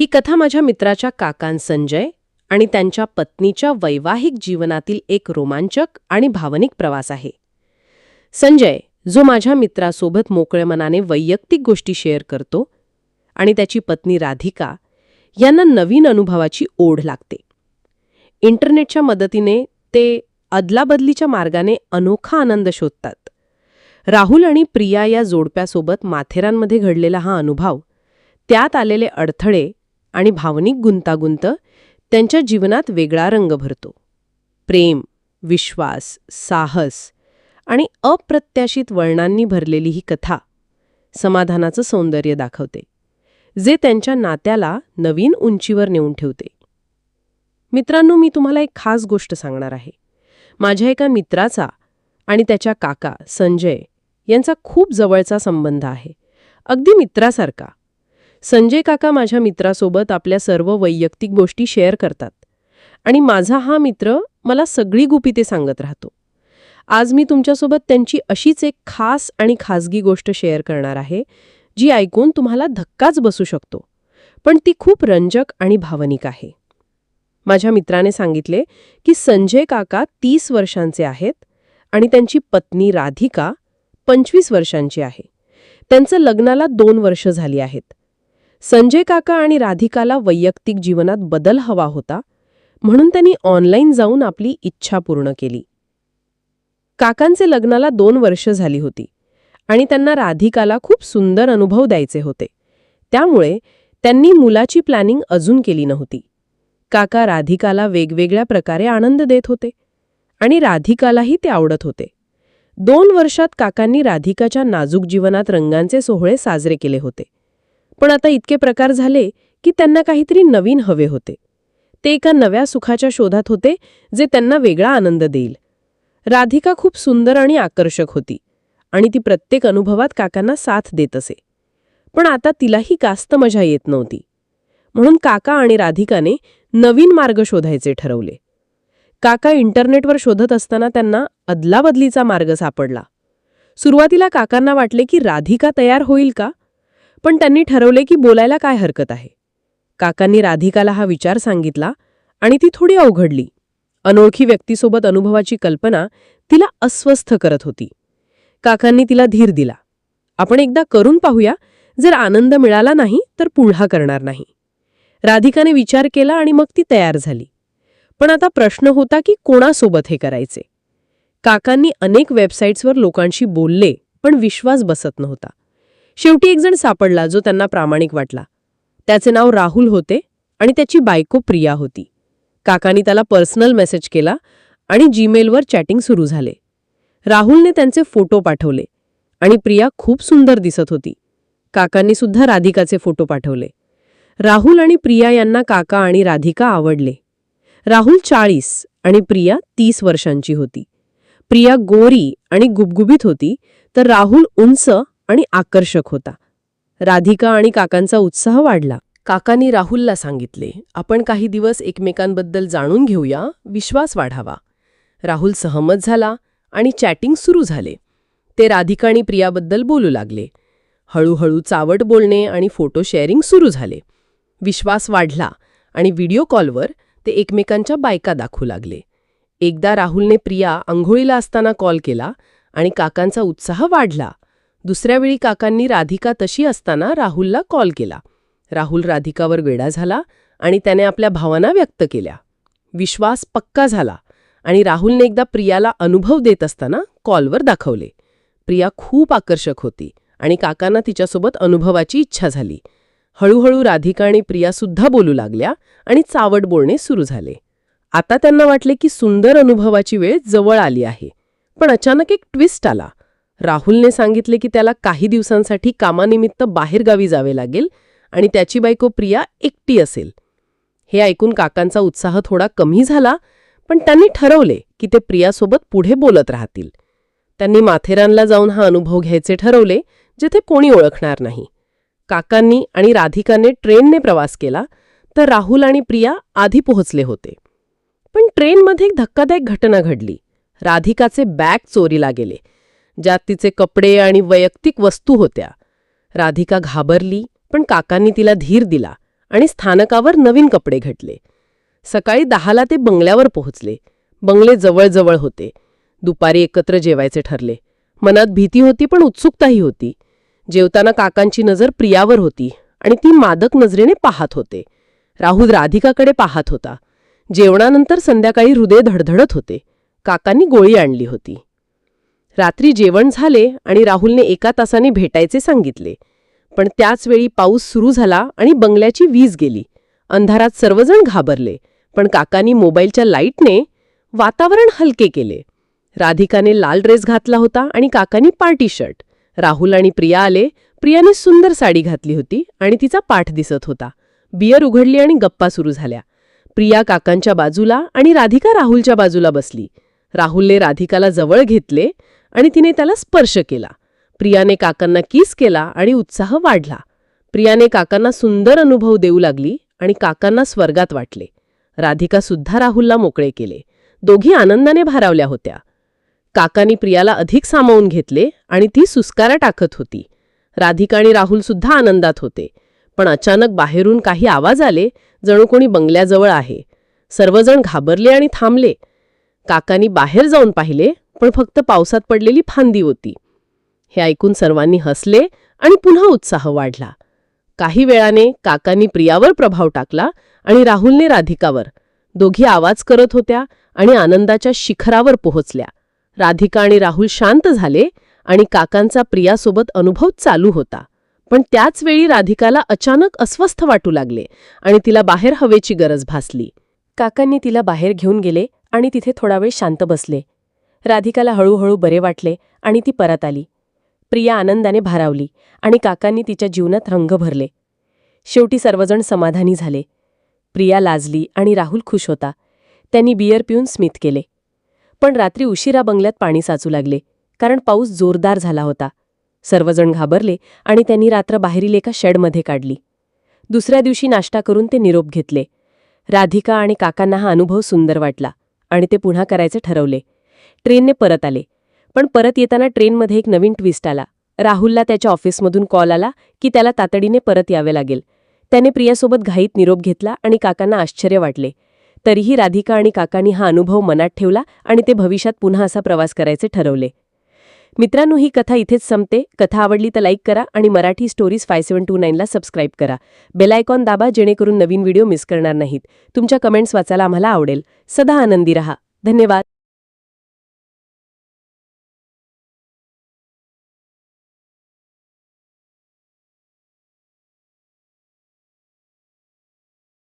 ही कथा माझ्या मित्राच्या काकां संजय आणि त्यांच्या पत्नीच्या वैवाहिक जीवनातील एक रोमांचक आणि भावनिक प्रवास आहे. संजय जो माझ्या मित्रासोबत मोकळ्या मनाने वैयक्तिक गोष्टी शेअर करतो आणि त्याची पत्नी राधिका यांना नवीन अनुभवाची ओढ लागते. इंटरनेटच्या मदतीने ते अदलाबदलीच्या मार्गाने अनोखा आनंद शोधतात. राहुल आणि प्रिया या जोडप्यासोबत माथेरानमध्ये घडलेला हा अनुभव त्यात आलेले अडथळे आणि भावनिक गुंतागुंत त्यांच्या जीवनात वेगळा रंग भरतो. प्रेम विश्वास साहस आणि अप्रत्याशित वळणांनी भरलेली ही कथा समाधानाचं सौंदर्य दाखवते जे त्यांच्या नात्याला नवीन उंचीवर नेऊन ठेवते. मित्रांनो मी तुम्हाला एक खास गोष्ट सांगणार आहे. माझ्या एका मित्राचा आणि त्याच्या काका संजय यांचा खूप जवळचा संबंध आहे. अगदी मित्रासारखा संजय काका माझ्या मित्रासोबत आपल्या सर्व वैयक्तिक गोष्टी शेअर करतात. आणि माझा हा मित्र मला सगळी गुपिते सांगत राहतो. आज मी तुमच्यासोबत त्यांची अशीच एक खास आणि खासगी गोष्ट शेअर करणार आहे जी ऐकून तुम्हाला धक्काच बसू शकतो. पण ती खूप रंजक आणि भावनिक आहे. माझ्या मित्राने सांगितले की संजय काका तीस वर्षांचे आहेत आणि त्यांची पत्नी राधिका पंचवीस वर्षांची आहे. त्यांचं लग्नाला दोन वर्ष झाली आहेत. संजय काका आणि राधिकाला वैयक्तिक जीवनात बदल हवा होता म्हणून त्यांनी ऑनलाईन जाऊन आपली इच्छा पूर्ण केली. काकांचे लग्नाला दोन वर्ष झाली होती आणि त्यांना राधिकाला खूप सुंदर अनुभव द्यायचे होते. त्यामुळे त्यांनी मुलाची प्लॅनिंग अजून केली नव्हती. काका राधिकाला वेगवेगळ्या प्रकारे आनंद देत होते आणि राधिकालाही ते आवडत होते. दोन वर्षात काकांनी राधिकाच्या नाजूक जीवनात रंगांचे सोहळे साजरे केले होते. पण आता इतके प्रकार झाले की त्यांना काहीतरी नवीन हवे होते. ते एका नव्या सुखाच्या शोधात होते जे त्यांना वेगळा आनंद देईल. राधिका खूप सुंदर आणि आकर्षक होती आणि ती प्रत्येक अनुभवात काकांना साथ देत असे. पण आता तिलाही कास्त मजा येत नव्हती. म्हणून काका आणि राधिकाने नवीन मार्ग शोधायचे ठरवले. काका इंटरनेटवर शोधत असताना त्यांना अदलाबदलीचा मार्ग सापडला. सुरुवातीला काकांना वाटले की राधिका तयार होईल का? पण त्यांनी ठरवले की बोलायला काय हरकत आहे. काकांनी राधिकाला हा विचार सांगितला आणि ती थोडी अवघडली. अनोळखी व्यक्तीसोबत अनुभवाची कल्पना तिला अस्वस्थ करत होती. काकांनी तिला धीर दिला. आपण एकदा करून पाहूया जर आनंद मिळाला नाही तर पुन्हा करणार नाही. राधिकाने विचार केला आणि मग ती तयार झाली. पण आता प्रश्न होता की कोणासोबत हे करायचे? काकांनी अनेक वेबसाईट्सवर लोकांशी बोलले पण विश्वास बसत नव्हता. शेवटी एक जण सापडला जो त्यांना प्रामाणिक वाटला. त्याचे नाव राहुल होते आणि त्याची बायको प्रिया होती. काकांनी त्याला पर्सनल मेसेज केला आणि जीमेलवर चॅटिंग सुरू झाले. राहुलने त्यांचे फोटो पाठवले आणि प्रिया खूप सुंदर दिसत होती. काकांनी सुद्धा राधिकाचे फोटो पाठवले. राहुल आणि प्रिया यांना काका आणि राधिका आवडले. राहुल चाळीस आणि प्रिया तीस वर्षांची होती. प्रिया गोरी आणि गुबगुबीत होती तर राहुल उंच आणि आकर्षक होता. राधिका आणि काकांचा उत्साह वाढला. काकांनी राहुलला सांगितले आपण काही दिवस एकमेकांबद्दल जाणून घेऊया विश्वास वाढावा. राहुल सहमत झाला आणि चॅटिंग सुरू झाले. ते राधिका आणि प्रियाबद्दल बोलू लागले. हळूहळू चावट बोलणे आणि फोटो शेअरिंग सुरू झाले. विश्वास वाढला आणि व्हिडिओ कॉलवर ते एकमेकांच्या बायका दाखवू लागले. एकदा राहुलने प्रिया आंघोळीला असताना कॉल केला आणि काकांचा उत्साह वाढला. दुसऱ्या वेळी काकांनी राधिका तशी असताना राहुलला कॉल केला. राहुल राधिकावर वेडा झाला आणि त्याने आपल्या भावना व्यक्त केल्या. विश्वास पक्का झाला आणि राहुलने एकदा प्रियाला अनुभव देत असताना कॉलवर दाखवले. प्रिया खूप आकर्षक होती आणि काकांना तिच्यासोबत अनुभवाची इच्छा झाली. हळूहळू राधिका आणि प्रियासुद्धा बोलू लागल्या आणि चावट बोलणे सुरू झाले. आता त्यांना वाटले की सुंदर अनुभवाची वेळ जवळ आली आहे. पण अचानक एक ट्विस्ट आला. राहुलने सांगितले की त्याला काही दिवसांसाठी कामानिमित्त बाहेरगावी जावे लागेल आणि त्याची बायको प्रिया एकटी असेल. हे ऐकून काकांचा उत्साह थोडा कमी झाला पण त्यांनी ठरवले की ते प्रियासोबत पुढे बोलत राहतील. त्यांनी माथेरानला जाऊन हा अनुभव घ्यायचे ठरवले जिथे कोणी ओळखणार नाही. काकांनी आणि राधिकाने ट्रेनने प्रवास केला तर राहुल आणि प्रिया आधी पोहोचले होते. पण ट्रेनमध्ये एक धक्कादायक घटना घडली. राधिकाचे बॅग चोरीला गेले. ज्यात तिचे कपडे आणि वैयक्तिक वस्तू होत्या. राधिका घाबरली पण काकांनी तिला धीर दिला आणि स्थानकावर नवीन कपडे घटले सकाळी दहाला ते बंगल्यावर पोहोचले. बंगले जवळजवळ होते. दुपारी एकत्र जेवायचे ठरले. मनात भीती होती पण उत्सुकताही होती. जेवताना काकांची नजर प्रियावर होती आणि ती मादक नजरेने पाहत होते. राहुल राधिकाकडे पाहत होता. जेवणानंतर संध्याकाळी हृदय धडधडत होते. काकांनी गोळी आणली होती. रात्री जेवण झाले आणि राहुलने एका तासाने भेटायचे सांगितले. पण त्याच वेळी पाऊस सुरू झाला आणि बंगल्याची वीज गेली. अंधारात सर्वजण घाबरले पण काकांनी मोबाईलच्या लाईटने वातावरण हलके केले. राधिकाने लाल ड्रेस घातला होता आणि काकांनी पार्टी शर्ट. राहुल आणि प्रिया आले. प्रियाने सुंदर साडी घातली होती आणि तिचा पाठ दिसत होता. बियर उघडली आणि गप्पा सुरू झाल्या. प्रिया काकांच्या बाजूला आणि राधिका राहुलच्या बाजूला बसली. राहुलने राधिकाला जवळ घेतले आणि तिने त्याला स्पर्श केला. प्रियाने काकांना किस केला आणि उत्साह वाढला. प्रियाने काकांना सुंदर अनुभव देऊ लागली आणि काकांना स्वर्गात वाटले. राधिका सुद्धा राहुलला मोकळे केले. दोघी आनंदाने भारावल्या होत्या. काकांनी प्रियाला अधिक सामावून घेतले आणि ती सुस्कारा टाकत होती. राधिका आणि राहुल सुद्धा आनंदात होते. पण अचानक बाहेरून काही आवाज आले जणू कोणी बंगल्याजवळ आहे. सर्वजण घाबरले आणि थांबले. काकांनी बाहेर जाऊन पाहिले पण फक्त पावसात पडलेली फांदी होती. हे ऐकून सर्वांनी हसले आणि पुन्हा उत्साह वाढला. काही वेळाने काकांनी प्रियावर प्रभाव टाकला आणि राहुलने राधिकावर. दोघी आवाज करत होत्या आणि आनंदाच्या शिखरावर पोहोचल्या. राधिका आणि राहुल शांत झाले आणि काकांचा प्रियासोबत अनुभव चालू होता. पण त्याच वेळी राधिकाला अचानक अस्वस्थ वाटू लागले आणि तिला बाहेर हवेची गरज भासली. काकांनी तिला बाहेर घेऊन गेले आणि तिथे थोडा वेळ शांत बसले. राधिकाला हळूहळू बरे वाटले आणि ती परत आली. प्रिया आनंदाने भारावली आणि काकांनी तिच्या जीवनात रंग भरले. शेवटी सर्वजण समाधानी झाले. प्रिया लाजली आणि राहुल खुश होता. त्यांनी बियर पिऊन स्मित केले. पण रात्री उशिरा बंगल्यात पाणी साचू लागले कारण पाऊस जोरदार झाला होता. सर्वजण घाबरले आणि त्यांनी रात्र बाहेरील एका शेडमध्ये काढली. दुसऱ्या दिवशी नाश्ता करून ते निरोप घेतले. राधिका आणि काकांना हा अनुभव सुंदर वाटला. आणि ते पुन्हा करायचे ठरवले. ट्रेनने परत आले. पण परत येताना ट्रेनमध्ये एक नवीन ट्विस्ट आला. राहुलला त्याच्या ऑफिसमधून कॉल आला की त्याला तातडीने परत यावे लागेल. त्याने प्रियासोबत घाईत निरोप घेतला आणि काकांना आश्चर्य वाटले. तरीही राधिका आणि काकांनी हा अनुभव मनात ठेवला आणि ते भविष्यात पुन्हा असा प्रवास करायचे ठरवले. मित्रांनो ही कथा इथेच संपते. कथा आवडली तर लाईक करा आणि Marathi stories five seven two नाईनला subscribe करा. बेलायकॉन दाबा जेणेकरून नवीन व्हिडिओ मिस करणार नाहीत. तुमच्या कमेंट्स वाचायला आम्हाला आवडेल. सदा आनंदी रहा. धन्यवाद.